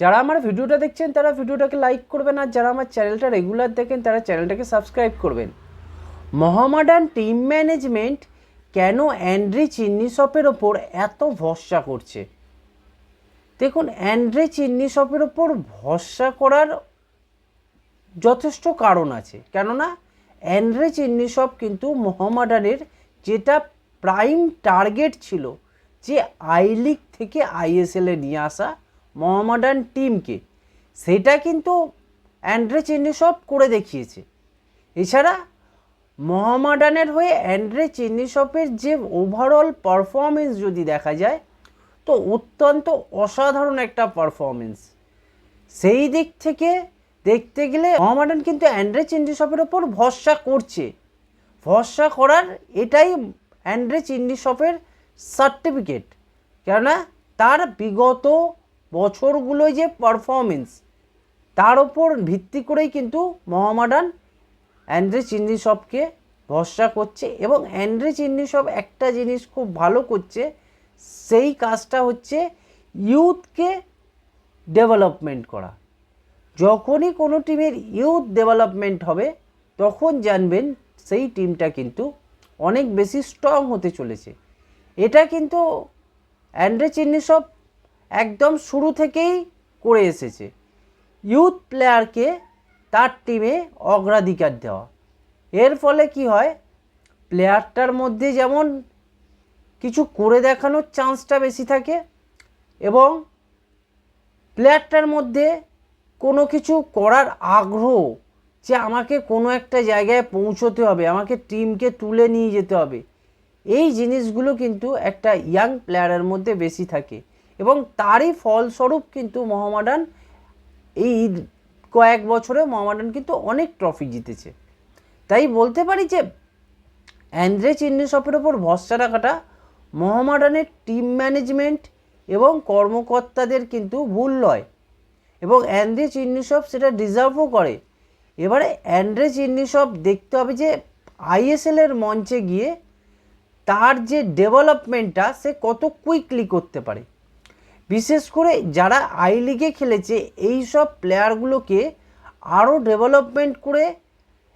যারা আমার ভিডিওটা দেখছেন, তারা ভিডিওটাকে লাইক করবেন আর যারা আমার চ্যানেলটা রেগুলার দেখেন, তারা চ্যানেলটাকে সাবস্ক্রাইব করবেন। মহামাডান টিম ম্যানেজমেন্ট কেন অ্যান্ড্রি চিন্নিসপের ওপর এত ভরসা করছে? দেখুন, অ্যান্ড্রে চিন্নিসপের ওপর ভরসা করার যথেষ্ট কারণ আছে। কেননা, অ্যান্ড্রে চিন্নিসপ কিন্তু মোহামেডানের যেটা প্রাইম টার্গেট ছিল, যে আই লিগ থেকে আইএসএলে নিয়ে আসা মোহামেডান টিমকে, সেটা কিন্তু অ্যান্ড্রে চিন্নিসপ করে দেখিয়েছে। এছাড়া মোহামেডানের হয়ে অ্যান্ড্রে চিন্নিসপের যে ওভারঅল পারফরমেন্স যদি দেখা যায়, তো অত্যন্ত অসাধারণ একটা পারফরমেন্স সেই দিক থেকে দেখতে গেলে মোহামেডান কিন্তু অ্যান্ড্রে চিন্ডিসপের ওপর ভরসা করছে। ভরসা করার এটাই অ্যান্ড্রে চিন্ডিসপের সার্টিফিকেট কেননা তার বিগত বছরগুলোয় যে পারফরমেন্স তার ওপর ভিত্তি করেই কিন্তু মোহামেডান অ্যান্ড্রে চিন্ডিসপকে ভরসা করছে এবং অ্যান্ড্রে চিন্ডিসপ একটা জিনিস খুব ভালো করছে, সেই কাজটা হচ্ছে ইউথকে ডেভেলপমেন্ট করা। যখনই কোনো টিমের ইউথ ডেভেলপমেন্ট হবে, তখন জানবেন সেই টিমটা কিন্তু অনেক বেশি স্ট্রং হতে চলেছে। এটা কিন্তু অ্যান্ড্রে চিন্নিসব একদম শুরু থেকেই করে এসেছে। ইউথ প্লেয়ারকে তার টিমে অগ্রাধিকার দেওয়া। এর ফলে কি হয়? প্লেয়ারটার মধ্যে যেমন কিছু করে দেখানোর চান্সটা বেশি থাকে এবং প্লেয়ারটার মধ্যে কোনো কিছু করার আগ্রহ যে আমাকে কোনো একটা জায়গায় পৌঁছতে হবে, আমাকে টিমকে তুলে নিয়ে যেতে হবে, এই জিনিসগুলো কিন্তু একটা ইয়াং প্লেয়ারের মধ্যে বেশি থাকে। এবং তারই ফলস্বরূপ কিন্তু মোহামেডান এই কয়েক বছরে মোহামেডান কিন্তু অনেক ট্রফি জিতেছে। তাই বলতে পারি যে অ্যান্ড্রে চিন্নিসপের ওপর ভরসা রাখাটা মোহামেডানের টিম ম্যানেজমেন্ট এবং কর্মকর্তাদের কিন্তু ভুল নয় এবং অ্যান্ড্রে চিন্নিসব সেটা ডিজার্ভও করে। এবারে অ্যান্ড্রে চিন্নিসব দেখতে হবে যে আইএসএলের মঞ্চে গিয়ে তার যে ডেভেলপমেন্টটা সে কত কুইকলি করতে পারে। বিশেষ করে যারা আই লিগে খেলেছে, এই সব প্লেয়ারগুলোকে আরও ডেভেলপমেন্ট করে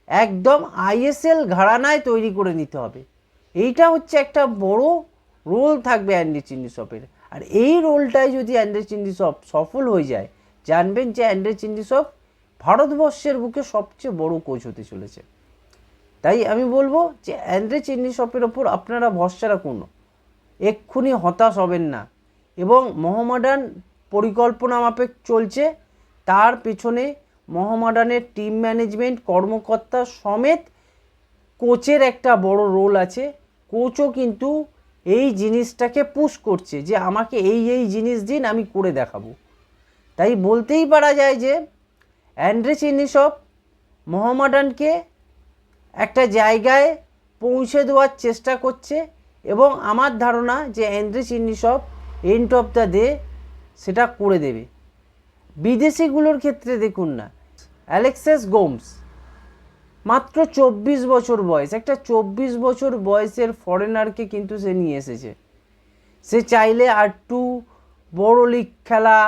একদম আইএসএল ঘরানায় তৈরি করে নিতে হবে। এইটা হচ্ছে একটা বড় রোল থাকবে অ্যান্ড্রি চিন্ডিসপের। আর এই রোলটাই যদি অ্যান্ড্রি চিন্ডিসপ সফল হয়ে যায়, জানবেন যে অ্যান্ড্রে চিন্ডিসপ ভারতবর্ষের বুকে সবচেয়ে বড় কোচ হতে চলেছে। তাই আমি বলব যে অ্যান্ড্রে চিন্ডিসপের ওপর আপনারা ভরসা রাখুন। এক্ষুনি হতাশ হবেন না। এবং মোহামেডান পরিকল্পনা মাফিক চলছে। তার পেছনে মোহামেডানের টিম ম্যানেজমেন্ট কর্মকর্তা সমেত কোচের একটা বড় রোল আছে। কোচও কিন্তু এই জিনিসটাকে পুশ করছে যে, আমাকে এই এই জিনিস দিন, আমি করে দেখাবো। তাই বলতেই পারা যায় যে, অ্যান্ড্রে চিনিসব মোহামেডানকে একটা জায়গায় পৌঁছে দেওয়ার চেষ্টা করছে। এবং আমার ধারণা যে, অ্যান্ড্রে চিনিসব এন্ড অফ দ্য ডে সেটা করে দেবে। বিদেশিগুলোর ক্ষেত্রে দেখুন না। অ্যালেক্সেস গোমস মাত্র চব্বিশ বছর বয়স, একটা চব্বিশ বছর বয়সের ফরেনারকে কিন্তু সে নিয়ে এসেছে। সে চাইলে আর টু বড় লিগ খেলা,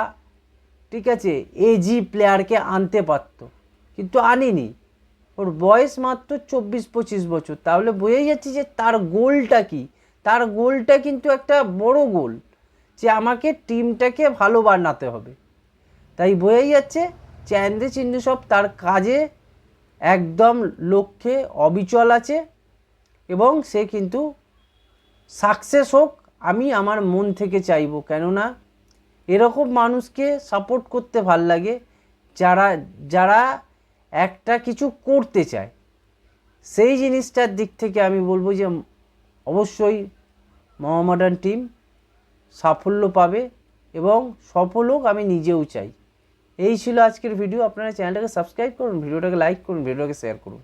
ঠিক আছে এজি প্লেয়ারকে আনতে পারত, কিন্তু আনিনি। ওর বয়স মাত্র চব্বিশ পঁচিশ বছর। তাহলে বোঝাই যাচ্ছে যে তার গোলটা কি? তার গোলটা কিন্তু একটা বড় গোল যে আমাকে টিমটাকে ভালো বানাতে হবে। তাই বোঝাই যাচ্ছে চ্যান্দে চিন্দু সব তার কাজে একদম লক্ষ্যে অবিচল আছে এবং সে কিন্তু সাকসেস হোক, আমি আমার মন থেকে চাইব। কেননা এরকম মানুষকে সাপোর্ট করতে ভালো লাগে, যারা যারা একটা কিছু করতে চায়। সেই জিনিসটার দিক থেকে আমি বলব যে অবশ্যই মোহামেডান টিম সাফল্য পাবে এবং সফল হোক আমি নিজেও চাই। এই ছিল আজকের ভিডিও আপনারা চ্যানেলটাকে সাবস্ক্রাইব করুন ভিডিওটাকে লাইক করুন ভিডিওটাকে শেয়ার করুন।